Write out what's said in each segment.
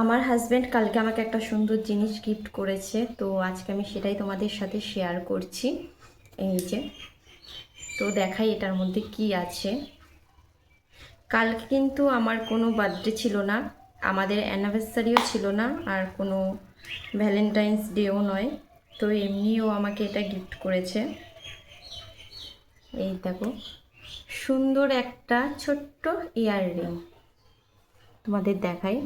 আমার হাজব্যান্ড কালকে আমাকে একটা সুন্দর জিনিস গিফট করেছে, তো আজকে আমি সেটাই তোমাদের সাথে শেয়ার করছি। এই যে, তো দেখাই এটার মধ্যে কি আছে। কালকে কিন্তু আমার কোনো বার্থডে ছিল না, আমাদের অ্যানিভার্সারিও ছিল না, আর কোনো ভ্যালেন্টাইন্স ডেও নয়, তো এমনিও আমাকে এটা গিফট করেছে। এই দেখো, সুন্দর একটা ছোট্ট ইয়াররিং তোমাদের দেখাই।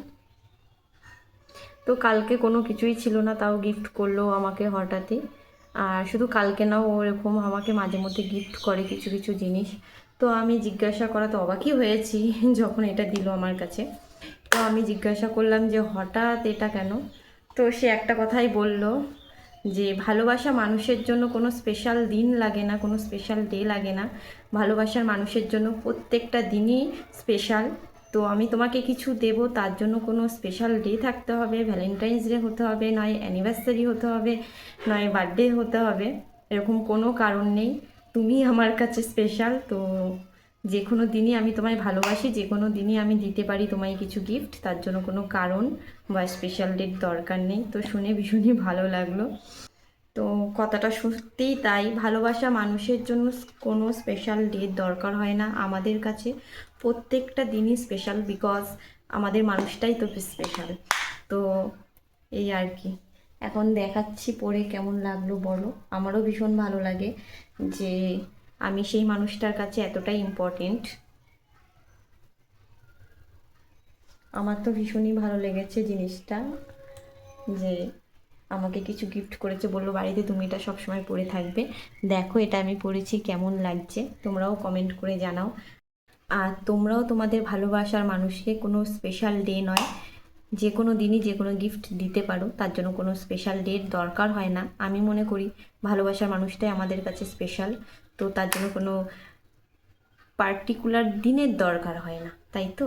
তো কালকে কোনো কিছুই ছিল না, তাও গিফট করল আমাকে হঠাৎই। আর শুধু কালকে না, ও এরকম আমাকে মাঝে মধ্যে গিফট করে কিছু কিছু জিনিস। তো আমি জিজ্ঞাসা করা তো অবাকই হয়েছি যখন এটা দিল আমার কাছে। তো আমি জিজ্ঞাসা করলাম যে, হঠাৎ এটা কেন? তো সে একটা কথাই বলল যে, ভালোবাসা মানুষের জন্য কোনো স্পেশাল দিন লাগে না, কোনো স্পেশাল ডে লাগে না। ভালোবাসার মানুষের জন্য প্রত্যেকটা দিনই স্পেশাল তো আমি তোমাকে কিছু দেব, তার জন্য কোনো স্পেশাল ডে থাকতে হবে ভ্যালেন্টাইন্স ডে হতে হবে, নয় অ্যানিভার্সারি হতে হবে, নয় বার্থডে হতে হবে, এরকম কোনো কারণ নেই। তুমি আমার কাছে স্পেশাল তো যে কোনো দিনই আমি তোমায় ভালোবাসি, যে কোনো দিনই আমি দিতে পারি তোমায় কিছু গিফট তার জন্য কোনো কারণ বা স্পেশাল ডেট দরকার নেই। তো শুনে ভীষণই ভালো লাগল। কথাটা সত্যিই তাই। ভালোবাসা মানুষের জন্য কোনো স্পেশাল ডেট দরকার হয় না আমাদের কাছে। প্রত্যেকটা দিনই স্পেশাল বিকজ আমাদের মানুষটাই তো স্পেশাল তো এই আর কি। এখন দেখাচ্ছি পরে কেমন লাগল বলো। আমারও ভীষণ ভালো লাগে যে আমি সেই মানুষটার কাছে এতটাই ইম্পর্টেন্ট আমার তো ভীষণই ভালো লেগেছে জিনিসটা যে আমাকে কিছু গিফট করেছে, বলল, বাড়িতে তুমি এটা সবসময় পরে থাকবে। দেখো এটা আমি পরেছি, কেমন লাগছে? তোমরাও কমেন্ট করে জানাও। আর তোমরাও তোমাদের ভালোবাসার মানুষকে কোনো স্পেশাল ডে নয়। যে কোনো দিনই যে কোনো গিফট দিতে পারো, তার জন্য কোনো স্পেশাল ডেট দরকার হয় না। আমি মনে করি ভালোবাসার মানুষটাই আমাদের কাছে স্পেশাল তো তার জন্য কোনো পার্টিকুলার দিনের দরকার হয় না, তাই তো?